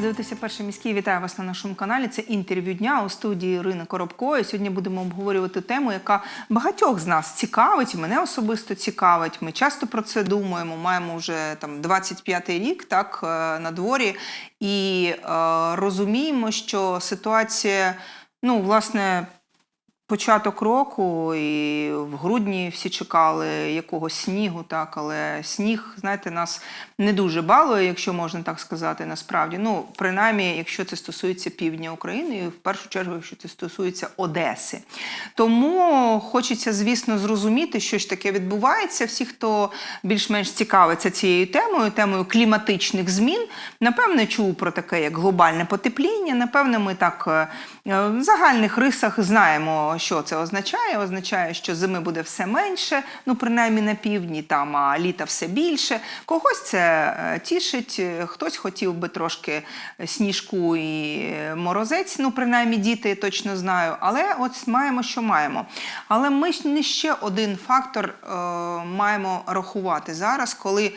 Дивитися перший міський. Вітаю вас на нашому каналі. Це інтерв'ю дня у студії Ірини Коробко. І сьогодні будемо обговорювати тему, яка багатьох з нас цікавить. Мене особисто цікавить. Ми часто про це думаємо. Маємо вже там 25-й рік, так е, на дворі, і е, розуміємо, що ситуація, ну власне. Початок року, і в грудні всі чекали якогось снігу, так, але сніг, знаєте, нас не дуже балує, якщо можна так сказати, насправді. Ну, принаймні, якщо це стосується півдня України, і в першу чергу, якщо це стосується Одеси. Тому хочеться, звісно, зрозуміти, що ж таке відбувається. Всі, хто більш-менш цікавиться цією темою, темою кліматичних змін, напевне, чув про таке, як глобальне потепління. Напевне, ми так е, в загальних рисах знаємо, що це означає. Означає, що зими буде все менше, ну принаймні на півдні, там а літа все більше. Когось це е, тішить, хтось хотів би трошки сніжку і е, морозець. Ну, принаймні, діти точно знаю. Але от маємо, що маємо. Але ми ще один фактор е, маємо рахувати зараз, коли.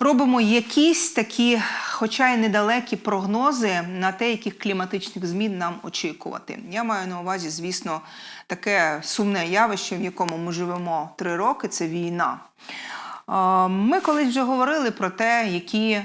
Робимо якісь такі, хоча й недалекі прогнози на те, яких кліматичних змін нам очікувати. Я маю на увазі, звісно, таке сумне явище, в якому ми живемо три роки це війна. Е, Ми колись вже говорили про те, які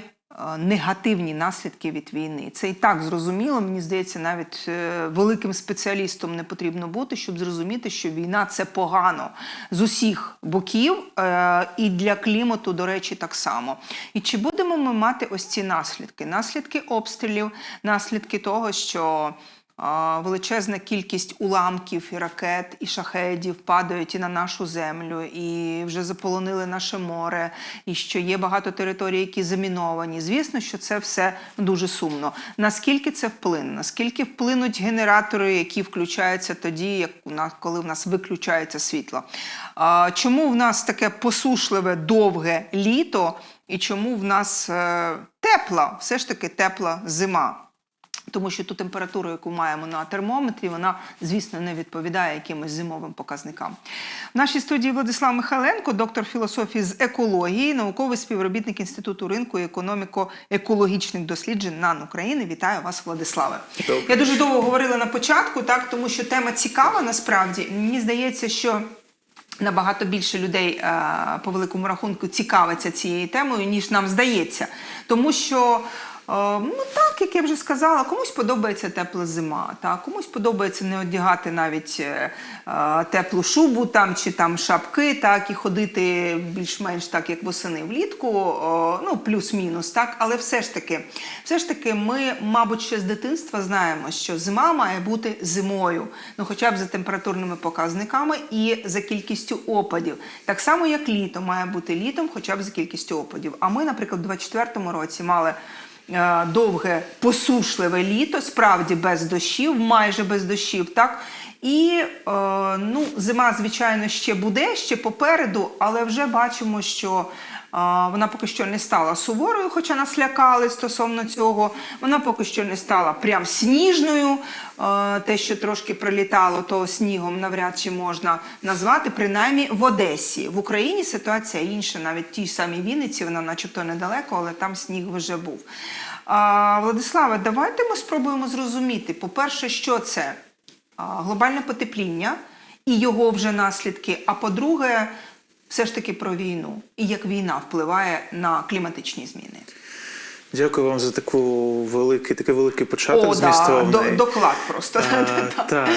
негативні наслідки від війни. Це і так зрозуміло. Мені здається, навіть е, великим спеціалістом не потрібно бути, щоб зрозуміти, що війна це погано з усіх боків, е, і для клімату, до речі, так само. І чи будемо ми мати ось ці наслідки? Наслідки обстрілів, наслідки того, що Величезна кількість уламків і ракет і шахедів падають і на нашу землю, і вже заполонили наше море, і що є багато територій, які заміновані. Звісно, що це все дуже сумно. Наскільки це вплине? Наскільки вплинуть генератори, які включаються тоді, як у нас, коли в нас виключається світло? Чому в нас таке посушливе, довге літо, і чому в нас е, тепла, все ж таки тепла зима? Тому що ту температуру, яку маємо на термометрі, вона, звісно, не відповідає якимось зимовим показникам. В нашій студії Владислав Михайленко, доктор філософії з екології, науковий співробітник Інституту ринку і економіко-екологічних досліджень НАН України. Вітаю вас, Владиславе. Добрий Я дуже довго говорила на початку, так тому що тема цікава насправді. Мені здається, що. Набагато більше людей е, по великому рахунку цікавиться цією темою, ніж нам здається. Тому що, ну так, як я вже сказала, комусь подобається тепла зима, так, комусь подобається не одягати навіть е, е, теплу шубу там, чи там шапки, так, і ходити більш-менш так, як восени влітку, ну, плюс-мінус, так, але все ж таки, все ж таки, ми, мабуть, ще з дитинства знаємо, що зима має бути зимою, ну хоча б за температурними показниками і за кількістю опадів. Так само, як літо має бути літом, хоча б за кількістю опадів. А ми, наприклад, у 24-му році мали. Е, Довге посушливе літо, справді без дощів, майже без дощів, так? І е, ну, зима, звичайно, ще буде, ще попереду, але вже бачимо, що вона поки що не стала суворою, хоча нас лякали стосовно цього. Вона поки що не стала прям сніжною. Е, те, що трошки прилітало, то снігом навряд чи можна назвати, принаймні в Одесі. В Україні ситуація інша, навіть тій самій Вінниці, вона начебто недалеко, але там сніг вже був. Владиславе, давайте ми спробуємо зрозуміти, по-перше, що це глобальне потепління і його вже наслідки. А по-друге, все ж таки про війну і як війна впливає на кліматичні зміни. Дякую вам за таку великий, такий великий початок О, да, змістовний. до- доклад просто. А, так,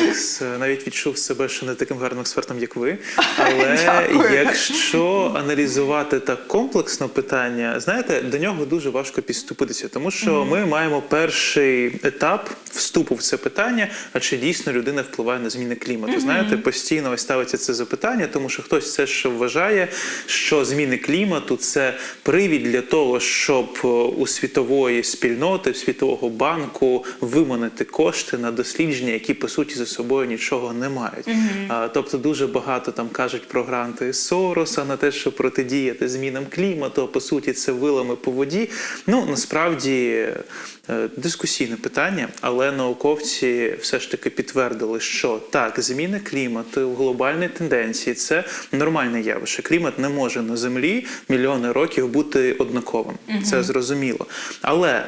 навіть відчув себе ще не таким гарним експертом, як ви. Але Дякую. якщо аналізувати так комплексно питання, знаєте, до нього дуже важко підступитися, тому що ми маємо перший етап вступу в це питання, а чи дійсно людина впливає на зміни клімату. Знаєте, постійно ось ставиться це запитання, тому що хтось все ще вважає, що зміни клімату це привід для того, щоб е, у світової спільноти, в світового банку виманити кошти на дослідження, які по суті за собою нічого не мають. А, тобто дуже багато там кажуть про гранти Сороса на те, щоб протидіяти змінам клімату. А по суті, це вилами по воді. Ну насправді дискусійне питання, але науковці все ж таки підтвердили, що так, зміни клімату, глобальні тенденції це нормальне явище. Клімат не може на землі мільйони років бути однаковим. Це зрозуміло. Але е,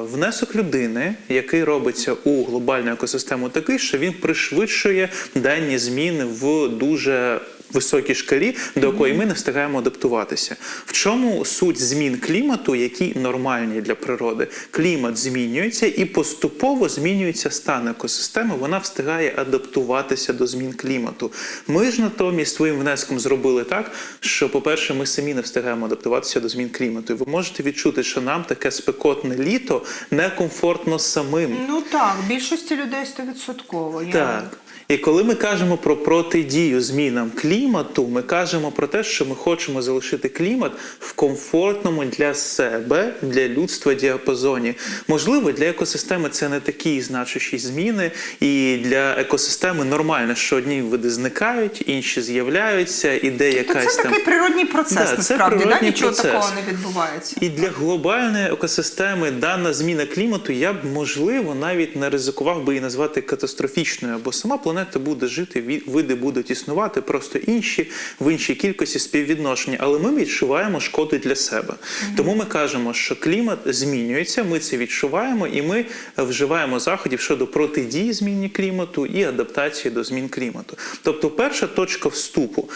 внесок людини, який робиться у глобальну екосистему, такий, що він пришвидшує дані зміни в дуже високій шкалі, до якої ми не встигаємо адаптуватися. В чому суть змін клімату, які нормальні для природи? Клімат змінюється і поступово змінюється стан екосистеми. Вона встигає адаптуватися до змін клімату. Ми ж натомість своїм внеском зробили так, що, по-перше, ми самі не встигаємо адаптуватися до змін клімату. І ви можете відчути, що нам таке спекотне літо некомфортно самим. Ну так, більшості людей стовідсотково. Так. І коли ми кажемо про протидію змінам клімату, ми кажемо про те, що ми хочемо залишити клімат в комфортному для себе, для людства діапазоні. Можливо, для екосистеми це не такі значущі зміни, і для екосистеми нормально, що одні види зникають, інші з'являються, іде Тобто якась це там. такий природній процес, Да, це насправді, да? нічого процес. такого не відбувається. І для глобальної екосистеми дана зміна клімату я б можливо навіть не ризикував би її назвати катастрофічною, бо сама планета буде жити, види будуть існувати, просто інші в іншій кількості співвідношення. Але ми відчуваємо шкоди для себе. Тому ми кажемо, що клімат змінюється, ми це відчуваємо, і ми вживаємо заходів щодо протидії зміні клімату і адаптації до змін клімату. Тобто, перша точка вступу.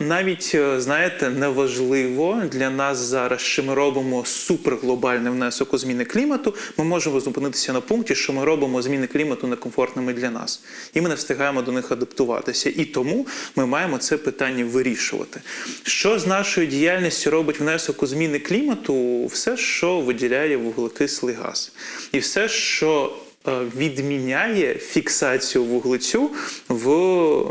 Навіть е, знаєте, неважливо для нас зараз, чи ми робимо суперглобальний внесок у зміни клімату. Ми можемо зупинитися на пункті, що ми робимо зміни клімату некомфортними для нас, і ми не встигаємо до них адаптуватися. І тому ми маємо це питання вирішувати. Що з нашою діяльністю робить внесок у зміни клімату? Все, що виділяє вуглекислий газ, і все, що е, відміняє фіксацію вуглецю в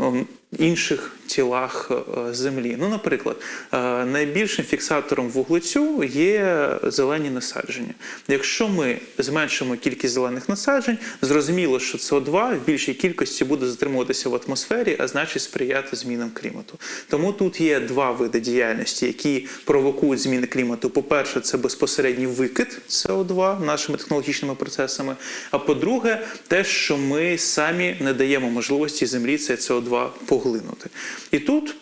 ем, інших тілах е, землі. Ну, наприклад, е, найбільшим фіксатором вуглецю є зелені насадження. Якщо ми зменшимо кількість зелених насаджень, зрозуміло, що СО2 в більшій кількості буде затримуватися в атмосфері, а значить сприяти змінам клімату. Тому тут є два види діяльності, які провокують зміни клімату. По-перше, це безпосередній викид СО2 нашими технологічними процесами. А по-друге, те, що ми самі не даємо можливості землі цей СО2 поглинути. І тут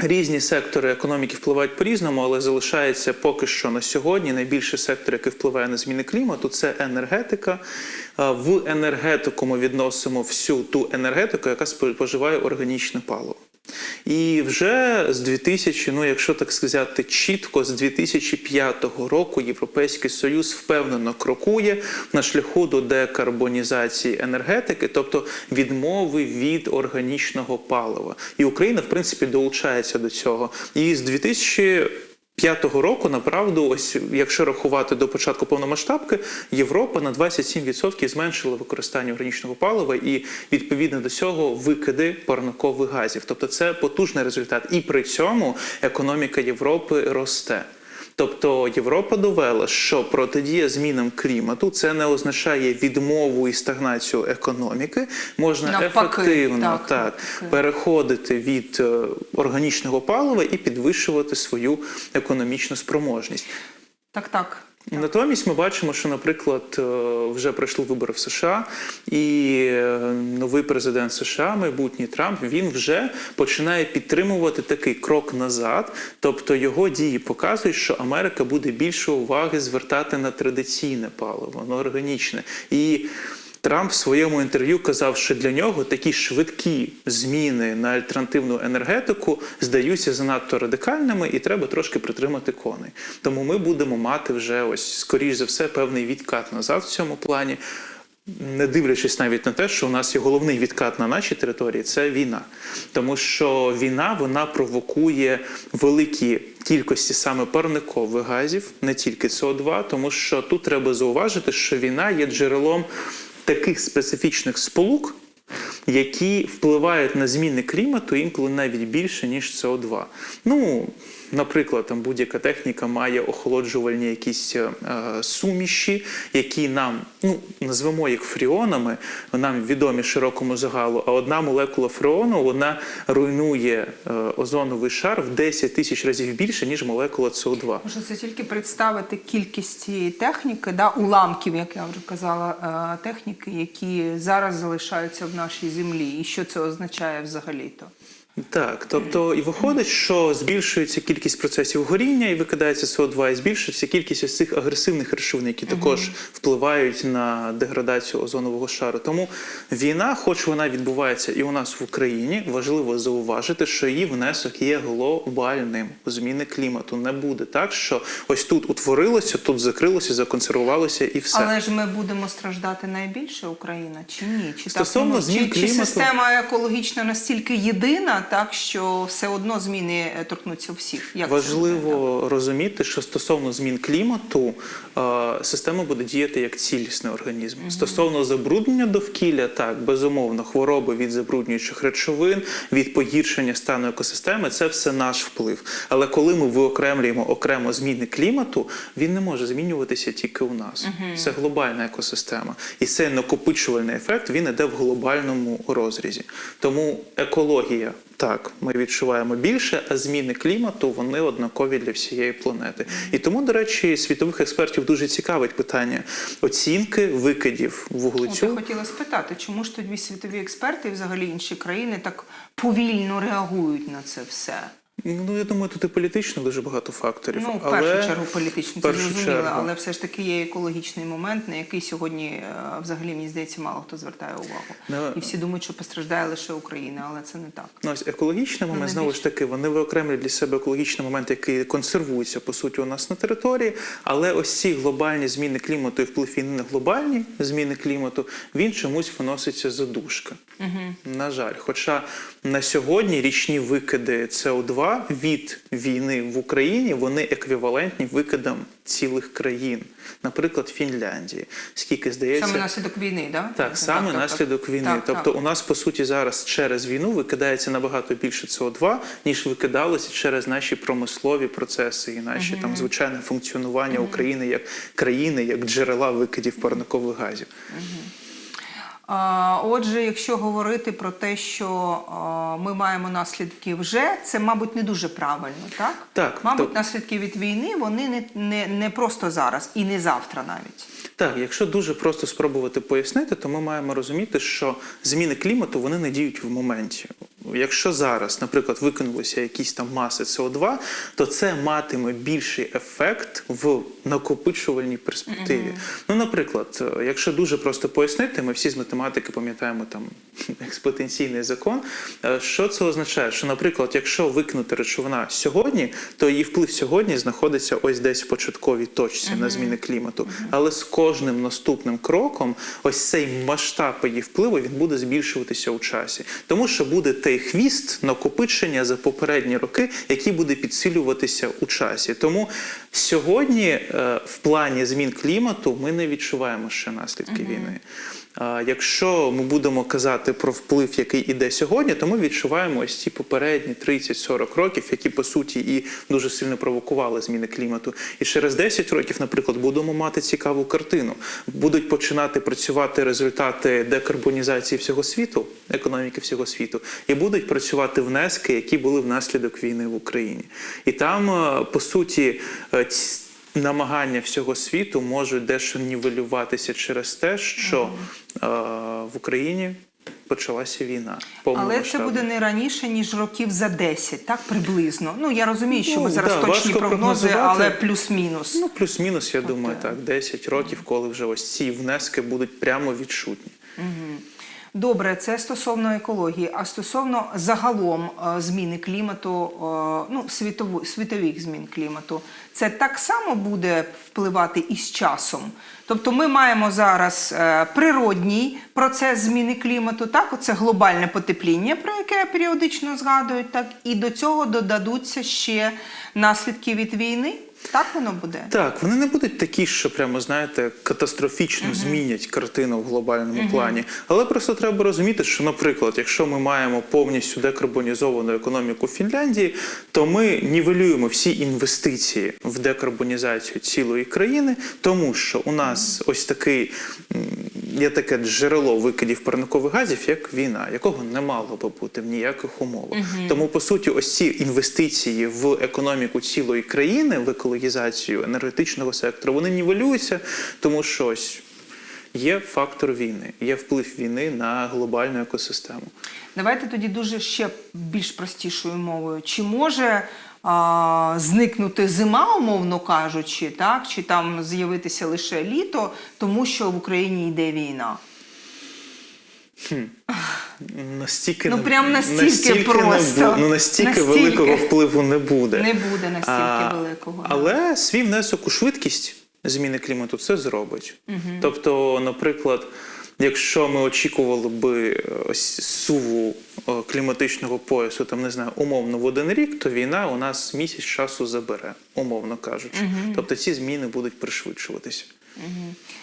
Різні сектори економіки впливають по-різному, але залишається поки що на сьогодні найбільший сектор, який впливає на зміни клімату, це енергетика. В енергетику ми відносимо всю ту енергетику, яка споживає органічне паливо. І вже з 2000, ну якщо так сказати чітко, з 2005 року Європейський Союз впевнено крокує на шляху до декарбонізації енергетики, тобто відмови від органічного палива. І Україна, в принципі, долучається до цього. І з 2000 П'ятого року, направду, ось якщо рахувати до початку повномасштабки, Європа на 27% зменшила використання органічного палива і відповідно до цього викиди парникових газів. Тобто це потужний результат. І при цьому економіка Європи росте. Тобто Європа довела, що протидія змінам клімату це не означає відмову і стагнацію економіки. Можна Навпаки, ефективно так. так, переходити від е, органічного палива і підвищувати свою економічну спроможність. Так, так. Натомість ми бачимо, що, наприклад, е, вже пройшли вибори в США, і е, новий президент США, майбутній Трамп, він вже починає підтримувати такий крок назад. Тобто його дії показують, що Америка буде більше уваги звертати на традиційне паливо, на органічне. І Трамп в своєму інтерв'ю казав, що для нього такі швидкі зміни на альтернативну енергетику здаються занадто радикальними, і треба трошки притримати коней. Тому ми будемо мати вже ось скоріш за все певний відкат назад в цьому плані. Не дивлячись навіть на те, що у нас є головний відкат на нашій території, це війна. Тому що війна вона провокує великі кількості саме парникових газів, не тільки СО2, тому що тут треба зауважити, що війна є джерелом таких специфічних сполук, які впливають на зміни клімату інколи навіть більше, ніж СО2. Ну, наприклад, там будь-яка техніка має охолоджувальні якісь е, суміші, які нам ну назвемо їх фріонами, нам відомі широкому загалу. А одна молекула фреону вона руйнує е, озоновий шар в 10 тисяч разів більше ніж молекула СО2. Може, це тільки представити кількість цієї техніки, да, уламків, як я вже казала, е, техніки, які зараз залишаються в нашій землі, і що це означає взагалі-то. Так, тобто і виходить, що збільшується кількість процесів горіння і викидається СО2, і збільшується кількість ось цих агресивних речовин, які також впливають на деградацію озонового шару. Тому війна, хоч вона відбувається і у нас в Україні, важливо зауважити, що її внесок є глобальним зміни клімату. Не буде так, що ось тут утворилося, тут закрилося, законсервувалося і все. Але ж ми будемо страждати найбільше Україна чи ні? Чи Стосовно так, змін чи, чи система екологічна настільки єдина, так що все одно зміни е, торкнуться всіх? Як це Важливо розуміти, що стосовно змін клімату е, система буде діяти як цілісний організм. Стосовно забруднення довкілля, так безумовно, хвороби від забруднюючих речовин, від погіршення стану екосистеми це все наш вплив. Але коли ми виокремлюємо окремо зміни клімату, він не може змінюватися тільки у нас. Це глобальна екосистема, і цей накопичувальний ефект він іде в глобальному розрізі. Тому екологія. Так, ми відчуваємо більше, а зміни клімату вони однакові для всієї планети. І тому, до речі, світових експертів дуже цікавить питання оцінки викидів вуглецю. я хотіла спитати, чому ж тоді світові експерти і взагалі інші країни так повільно реагують на це все? Ну я думаю, тут і політично дуже багато факторів. Ну, в але першу чергу політично це зрозуміло, чергу. але все ж таки є екологічний момент, на який сьогодні е, взагалі мені здається мало хто звертає увагу. Ну, І всі думають, що постраждає лише Україна, але це не так. Ну, ось екологічний момент, не знову ж таки, вони виокремлюють для себе екологічний момент, який консервується по суті у нас на території. Але ось ці глобальні зміни клімату і вплив війни на глобальні зміни клімату, він чомусь виноситься за дужки. На жаль, хоча на сьогодні річні викиди СО2 від війни в Україні вони еквівалентні викидам цілих країн, наприклад, Фінляндії. Скільки здається, Саме наслідок війни, да? так, саме наслідок війни. Так, тобто, так. у нас по суті зараз через війну викидається набагато більше СО2, ніж викидалося через наші промислові процеси і наші там звичайне функціонування України як країни, як джерела викидів парникових газів. А, Отже, якщо говорити про те, що ми маємо наслідки вже, це, мабуть, не дуже правильно, так? Так, Мабуть, то- наслідки від війни вони не, не, не просто зараз і не завтра навіть. Так, якщо дуже просто спробувати пояснити, то ми маємо розуміти, що зміни клімату вони не діють в моменті. Якщо зараз, наприклад, викинулися якісь там маси СО2, то це матиме більший ефект в накопичувальній перспективі. Ну, наприклад, е, якщо дуже просто пояснити, ми всі з математики пам'ятаємо там експотенційний закон. Е, Що це означає? Що, наприклад, якщо викинути речовина сьогодні, то її вплив сьогодні знаходиться ось десь в початковій точці на зміни клімату. Але з кожним наступним кроком, ось цей масштаб її впливу він буде збільшуватися у часі, тому що буде хвіст накопичення за попередні роки, який буде підсилюватися у часі. Тому сьогодні, е, в плані змін клімату, ми не відчуваємо ще наслідки війни. Якщо ми будемо казати про вплив, який іде сьогодні, то ми відчуваємо ось ці попередні 30-40 років, які по суті і дуже сильно провокували зміни клімату. І через 10 років, наприклад, будемо мати цікаву картину. Будуть починати працювати результати декарбонізації всього світу, економіки всього світу, і будуть працювати внески, які були внаслідок війни в Україні. І там, е, по суті, е, ць- намагання всього світу можуть дещо нівелюватися через те, що е, в Україні почалася війна. Але це буде не раніше, ніж років за 10, так приблизно. Ну я розумію, що Ну, ми зараз да, точні прогнози, але плюс-мінус. Ну, плюс-мінус, я думаю, так. так, 10 років, коли вже ось ці внески будуть прямо відчутні. Добре, це стосовно екології. А стосовно загалом е, зміни клімату, е, ну світову, світових змін клімату, це так само буде впливати і з часом. Тобто, ми маємо зараз е, природній процес зміни клімату, так, оце глобальне потепління, про яке періодично згадують, так, і до цього додадуться ще наслідки від війни. Так воно буде? Так, вони не будуть такі, що прямо знаєте, катастрофічно змінять картину в глобальному плані. Але просто треба розуміти, що, наприклад, якщо ми маємо повністю декарбонізовану економіку Фінляндії, то ми нівелюємо всі інвестиції в декарбонізацію цілої країни, тому що у нас ось такий є таке джерело викидів парникових газів, як війна, якого не мало би бути в ніяких умовах. Тому по суті, ось ці інвестиції в економіку цілої країни, в екологізацію енергетичного сектору, вони нівелюються, тому що ось є фактор війни, є вплив війни на глобальну екосистему. Давайте тоді дуже ще більш простішою мовою. Чи може а, зникнути зима, умовно кажучи, так? чи там з'явитися лише літо, тому що в Україні йде війна? Настільки Ну, прям настільки не просто. бу- ну настільки, Настільки. великого впливу не буде. Не буде настільки А, великого. да. Але свій внесок у швидкість зміни клімату це зробить. Тобто, наприклад, якщо ми очікували би е, ось суву е, кліматичного поясу, там не знаю, умовно в один рік, то війна у нас місяць часу забере, умовно кажучи. Тобто ці зміни будуть пришвидшуватися.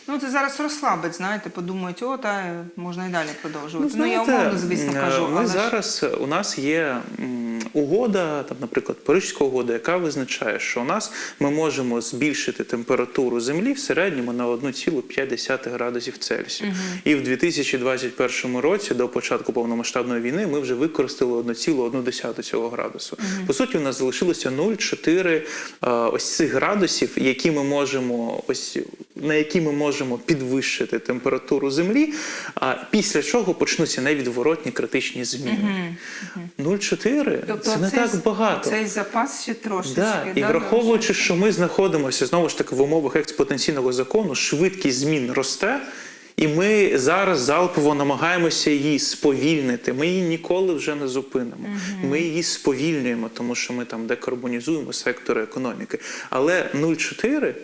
Ну, це зараз розслабить, знаєте, подумають, о, та можна і далі продовжувати. Ну, знаєте, я умовно, звісно, кажу. Ми але зараз е, у нас є угода, там, наприклад, Парижська угода, яка визначає, що у нас ми можемо збільшити температуру землі в середньому на 1,5 градусів Цельсію. І в 2021 році, до початку повномасштабної війни, ми вже використали 1,1 цього градусу. По суті, у нас залишилося 0,4 е, ось цих градусів, які ми можемо ось на які ми можемо підвищити температуру землі, а після чого почнуться невідворотні критичні зміни. 0,4 Тобто це не цей- так багато. Цей запас ще трошечки. Да, і да, враховуючи, що ми знаходимося знову ж таки в умовах експотенційного закону, швидкість змін росте, і ми зараз залпово намагаємося її сповільнити. Ми її ніколи вже не зупинимо. Ми її сповільнюємо, тому що ми там декарбонізуємо сектори економіки. Але 0,4 е,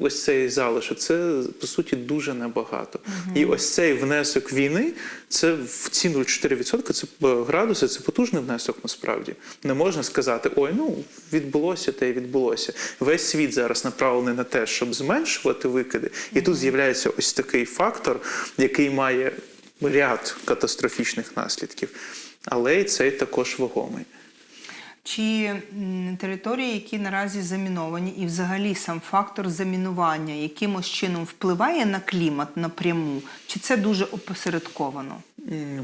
Ось цей залишок, це по суті дуже небагато. І ось цей внесок війни, це в ці 0,4% це е, градуси, це потужний внесок насправді. Не можна сказати, ой, ну відбулося те і відбулося. Весь світ зараз направлений на те, щоб зменшувати викиди. І тут з'являється ось такий фактор, який має ряд катастрофічних наслідків. Але і цей також вагомий. Чи території, які наразі заміновані, і взагалі сам фактор замінування якимось чином впливає на клімат напряму, чи це дуже опосередковано?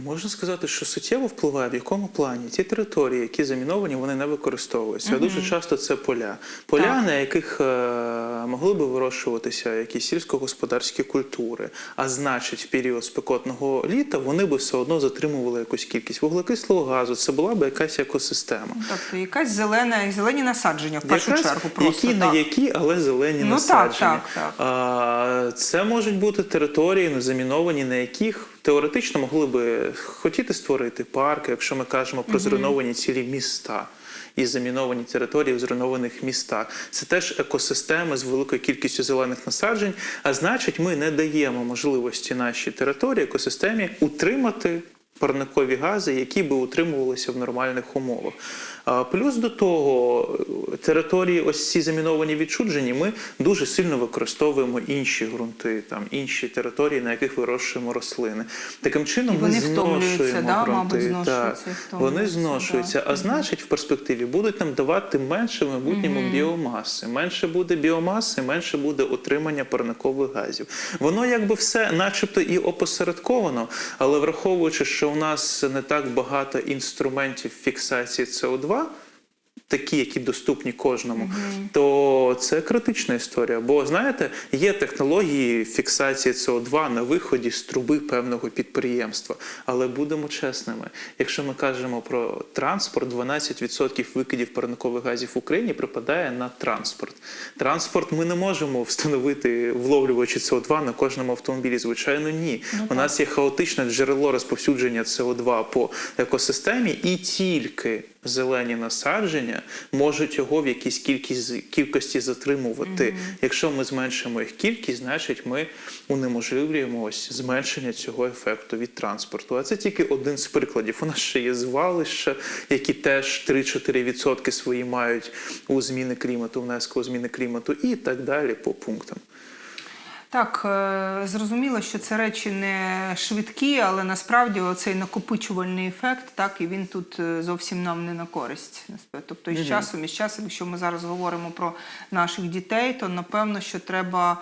Можна сказати, що суттєво впливає в якому плані ті території, які заміновані, вони не використовуються. А дуже часто це поля. Поля, Так. на яких е, могли би вирощуватися якісь сільськогосподарські культури. А значить, в період спекотного літа вони би все одно затримували якусь кількість вуглекислого газу. Це була б якась екосистема. Тобто якась зелена, зелені насадження в першу Якраз чергу просто. які так. не які, але зелені Ну, насадження. так, так. А, це можуть бути території, ну, заміновані, на яких теоретично могли би хотіти створити парки, якщо ми кажемо про зруйновані цілі міста. І заміновані території в зруйнованих містах. Це теж екосистеми з великою кількістю зелених насаджень. А значить, ми не даємо можливості нашій території, екосистемі утримати парникові гази, які би утримувалися в нормальних умовах. Плюс до того, території, ось ці заміновані відчуджені, ми дуже сильно використовуємо інші ґрунти, там інші території, на яких вирощуємо рослини. Таким чином І вони ми зношуємо да, ґрунти. мабуть, зношуються Так, вони зношуються. да. А значить, в перспективі будуть нам давати менше в майбутньому біомаси. Менше буде біомаси, менше буде отримання парникових газів. Воно якби все, начебто, і опосередковано, але враховуючи, що у нас не так багато інструментів фіксації СО2, такі, які доступні кожному, то це критична історія. Бо знаєте, є технології фіксації СО2 на виході з труби певного підприємства. Але будемо чесними, якщо ми кажемо про транспорт, 12% викидів парникових газів в Україні припадає на транспорт. Транспорт ми не можемо встановити вловлювачі СО2 на кожному автомобілі. Звичайно, ні. У нас є хаотичне джерело розповсюдження СО2 по екосистемі, і тільки зелені насадження можуть його в якійсь кількість, кількості затримувати. Якщо ми зменшимо їх кількість, значить ми унеможливлюємо ось зменшення цього ефекту від транспорту. А це тільки один з прикладів. У нас ще є звалища, які теж 3-4% свої мають у зміни клімату, внеску у зміни клімату і так далі по пунктам. Так, е, зрозуміло, що це речі не швидкі, але насправді цей накопичувальний ефект, так, і він тут е, зовсім нам не на користь. Тобто, із часом, із часом, якщо ми зараз говоримо про наших дітей, то напевно, що треба.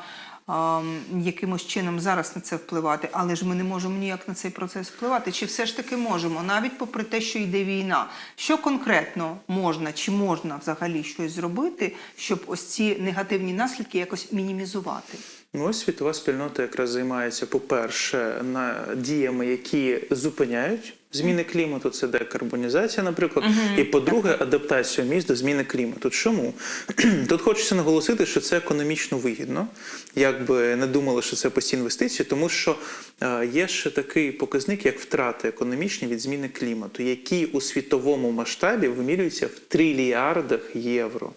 Якимось чином зараз на це впливати, але ж ми не можемо ніяк на цей процес впливати. Чи все ж таки можемо, навіть попри те, що йде війна, що конкретно можна чи можна взагалі щось зробити, щоб ось ці негативні наслідки якось мінімізувати? Ну, ось світова спільнота якраз займається, по-перше, на діями, які зупиняють зміни клімату, це декарбонізація, наприклад. І по-друге, адаптація міст до зміни клімату. Чому? Тут хочеться наголосити, що це економічно вигідно, якби не думали, що це постійні інвестиції, тому що е, є ще такий показник, як втрати економічні від зміни клімату, які у світовому масштабі вимірюються в трильярдах євро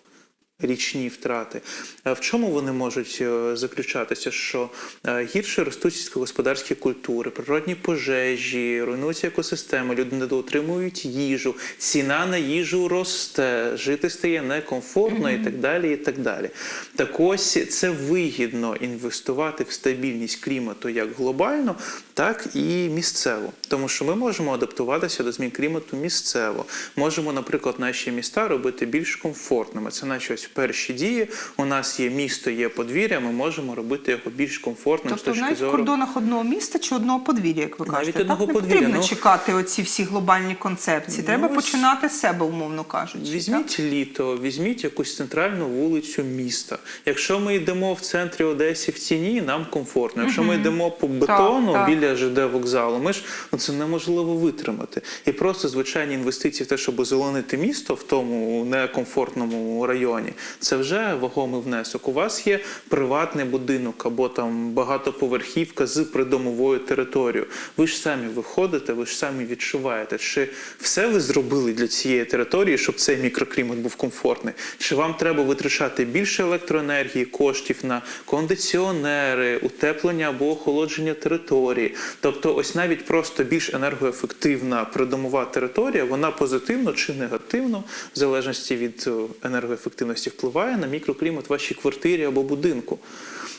річні втрати. В чому вони можуть е, заключатися? Що е, гірше ростуть сільськогосподарські культури, природні пожежі, руйнуються екосистеми, люди недоотримують їжу, ціна на їжу росте, жити стає некомфортно і так далі. І так далі. Так ось це вигідно інвестувати в стабільність клімату як глобально, так і місцево. Тому що ми можемо адаптуватися до змін клімату місцево. Можемо, наприклад, наші міста робити більш комфортними. Це наші ось перші дії. У нас є місто, є подвір'я. Ми можемо робити його більш комфортним з Тобто точки навіть в кордонах одного міста чи одного подвір'я, як ви Навіть кажете, одного так не подвір'я, потрібно ну. чекати оці всі глобальні концепції. Треба ось- починати з себе, умовно кажучи. так? Візьміть літо, візьміть якусь центральну вулицю міста. Якщо ми йдемо в центрі Одесі в тіні, нам комфортно. Якщо ми йдемо по бетону так. біля ЖД вокзалу, ми ж ну, це неможливо витримати. І просто звичайні інвестиції в те, щоб озеленити місто в тому некомфортному районі, це вже вагомий внесок. У вас є приватний будинок або там багатоповерхівка з придомовою територією. Ви ж самі виходите, ви ж самі відчуваєте, чи все ви зробили для цієї території, щоб цей мікроклімат був комфортний? Чи вам треба витрачати більше електроенергії, коштів на кондиціонери, утеплення або охолодження території? Тобто, ось навіть просто більш енергоефективна придомова територія, вона позитивно чи негативно, в залежності від е, енергоефективності, впливає на мікроклімат в вашій квартирі або будинку.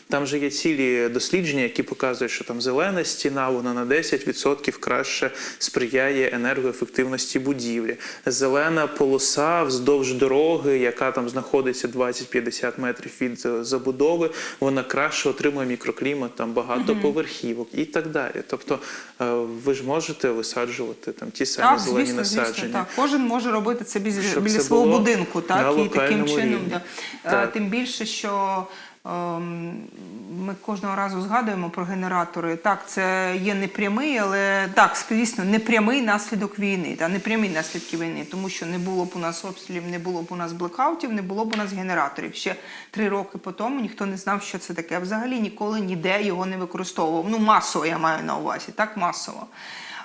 Там же є цілі дослідження, які показують, що там зелена стіна вона на 10% краще сприяє енергоефективності будівлі. Зелена полоса вздовж дороги, яка там знаходиться 20-50 метрів від е, забудови, вона краще отримує мікроклімат, там багатоповерхівок і так далі. Тобто е, ви ж можете висаджувати там ті самі Так, зелені звісно, звісно, насадження. так. Кожен може робити це біля, біля свого будинку, так і таким чином. Да. Е, Так. Тим більше, що ми кожного разу згадуємо про генератори. Так, це є непрямий, але так, звісно, непрямий наслідок війни, та непрямі наслідки війни, тому що не було б у нас обстрілів, не було б у нас блекаутів, не було б у нас генераторів. Ще три роки по тому ніхто не знав, що це таке. Взагалі ніколи ніде його не використовував. Ну, масово я маю на увазі, так масово.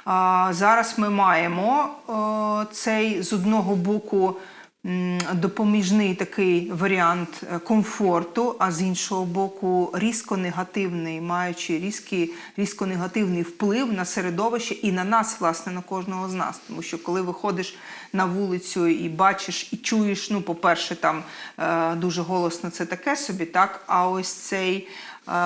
А, зараз ми маємо е, цей з одного боку допоміжний такий варіант е, комфорту, а з іншого боку, різко негативний, маючи різкий, різко негативний вплив на середовище і на нас, власне, на кожного з нас. Тому що коли виходиш на вулицю і бачиш і чуєш, ну, по-перше, там е, дуже голосно це таке собі, так, а ось цей.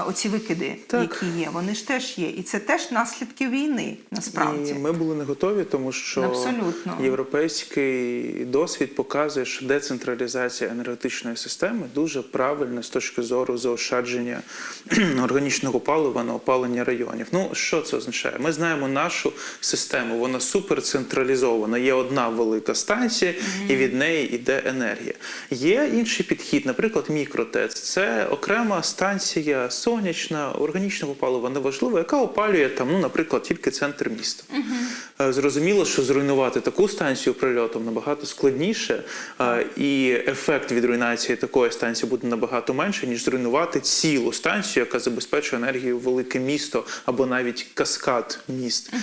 Оці викиди, Так. які є, вони ж теж є, і це теж наслідки війни. Насправді І ми були не готові, тому що Абсолютно. європейський досвід показує, що децентралізація енергетичної системи дуже правильна з точки зору заощадження органічного палива на опалення районів. Ну що це означає? Ми знаємо нашу систему, вона суперцентралізована. Є одна велика станція, і від неї йде енергія. Є інший підхід, наприклад, мікротец. Це окрема станція сонячна, органічного палива неважливо, яка опалює там, ну, наприклад, тільки центр міста. Е, Зрозуміло, що зруйнувати таку станцію прильотом набагато складніше, е, і ефект від руйнації такої станції буде набагато менше, ніж зруйнувати цілу станцію, яка забезпечує енергію велике місто або навіть каскад міст.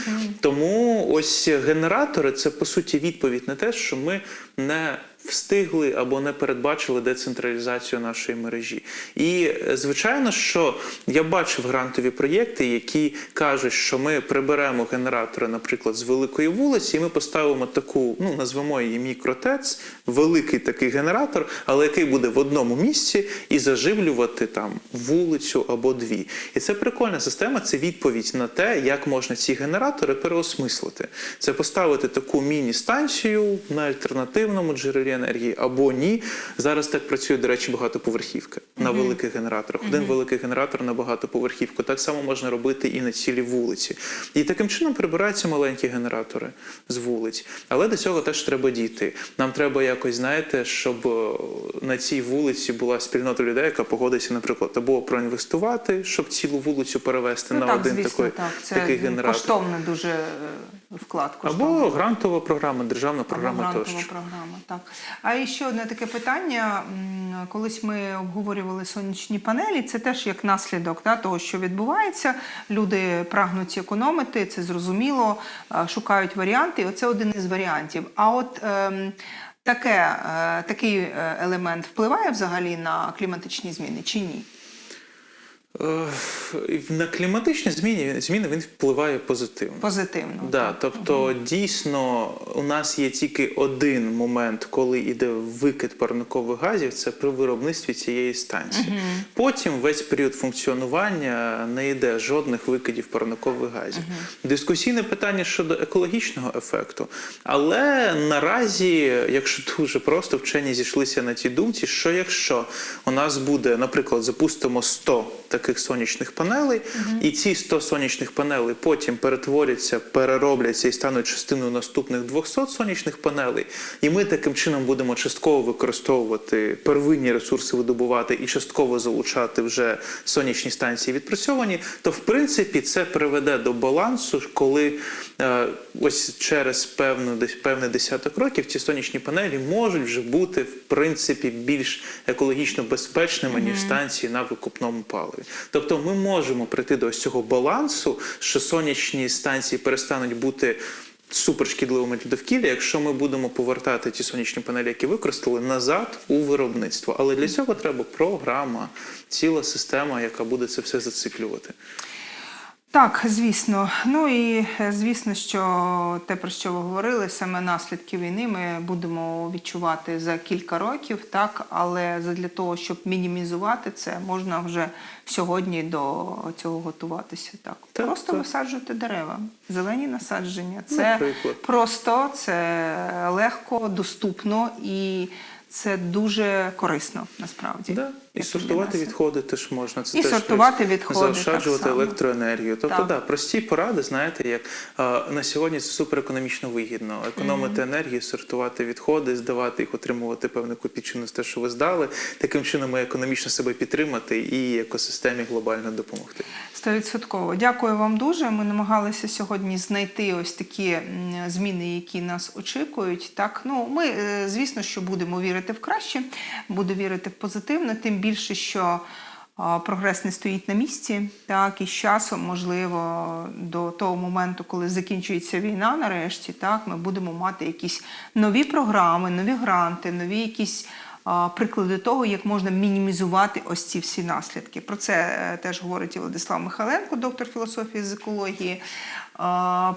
Тому ось генератори це по суті відповідь на те, що ми не встигли або не передбачили децентралізацію нашої мережі. І е, звичайно, що я бачив грантові проєкти, які кажуть, що ми приберемо генератори, наприклад, з великої вулиці, і ми поставимо таку, ну назвемо її мікротец, великий такий генератор, але який буде в одному місці і заживлювати там вулицю або дві. І це прикольна система. Це відповідь на те, як можна ці генератори переосмислити. Це поставити таку міні-станцію на альтернативному джерелі енергії або ні. Зараз так працює, до речі, багатоповерхівка на великих генераторах. Один великий генератор на багатоповерхівку. Так само можна робити і на цілі вулиці. І таким чином прибираються маленькі генератори з вулиць. Але до цього теж треба дійти. Нам треба якось, знаєте, щоб е, на цій вулиці була спільнота людей, яка погодиться, наприклад, або проінвестувати, щоб цілу вулицю перевести Ну на так, один звісно, такий, так. Це такий генератор. коштовний дуже вклад. Коштовний. Або грантова програма, державна Або програма грантова тощо. програма, так. А і ще одне таке питання. Колись ми обговорювали сонячні панелі, це теж як наслідок да, того, що відбувається. Люди прагнуть економити, це зрозуміло, шукають варіанти. І оце один із варіантів. А от ем, таке, е, такий е, елемент впливає взагалі на кліматичні зміни чи ні? Е, На кліматичні зміни, зміни він впливає позитивно. Позитивно. Да, тобто дійсно у нас є тільки один момент, коли йде викид парникових газів, це при виробництві цієї станції. Потім весь період функціонування не йде жодних викидів парникових газів. Дискусійне питання щодо екологічного ефекту. Але наразі, якщо дуже просто вчені зійшлися на тій думці, що якщо у нас буде, наприклад, запустимо 100 таких сонячних панелей, і ці 100 сонячних панелей потім перетворяться, переробляться і стануть частиною наступних 200 сонячних панелей, і ми таким чином будемо частково використовувати первинні ресурси видобувати і частково залучати вже сонячні станції відпрацьовані, то в принципі це приведе до балансу, коли е, ось через певну десь певний десяток років ці сонячні панелі можуть вже бути в принципі більш екологічно безпечними ніж станції на викупному паливі. Тобто, ми можемо прийти до ось цього балансу, що сонячні станції перестануть бути. Супершкідливими для довкілля, якщо ми будемо повертати ті сонячні панелі, які використали, назад у виробництво. Але для цього треба програма, ціла система, яка буде це все зациклювати. Так, звісно. Ну і е, звісно, що те, про що ви говорили, саме наслідки війни ми будемо відчувати за кілька років, так, але для того, щоб мінімізувати це, можна вже сьогодні до цього готуватися. Так, Так, просто так. висаджувати дерева, зелені насадження. Це Наприклад. просто, це легко, доступно і це дуже корисно насправді. Да. І сортувати відходи теж можна. Це І теж сортувати відходи, заощаджувати так само. електроенергію. Тобто, Так. да, прості поради, знаєте, як а, на сьогодні це суперекономічно вигідно. Економити енергію, сортувати відходи, здавати їх, отримувати певну копійчину з те, що ви здали. Таким чином ми економічно себе підтримати і екосистемі глобально допомогти. Стовідсотково. Дякую вам дуже. Ми намагалися сьогодні знайти ось такі зміни, які нас очікують. Так, ну ми е, звісно, що будемо вірити в краще, буду вірити в позитивне, тим більше, що прогрес не стоїть на місці. Так, і з часом, можливо, до того моменту, коли закінчується війна, нарешті, так, ми будемо мати якісь нові програми, нові гранти, нові якісь приклади того, як можна мінімізувати ось ці всі наслідки. Про це е, теж говорить і Владислав Михайленко, доктор філософії з екології.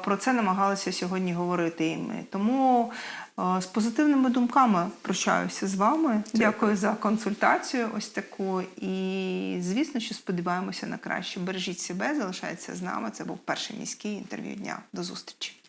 Про це намагалися сьогодні говорити і ми. Тому з позитивними думками прощаюся з вами. Дякую за консультацію. Ось таку. І звісно, що сподіваємося на краще. Бережіть себе, залишайтеся з нами. Це був перший міський інтерв'ю дня. До зустрічі.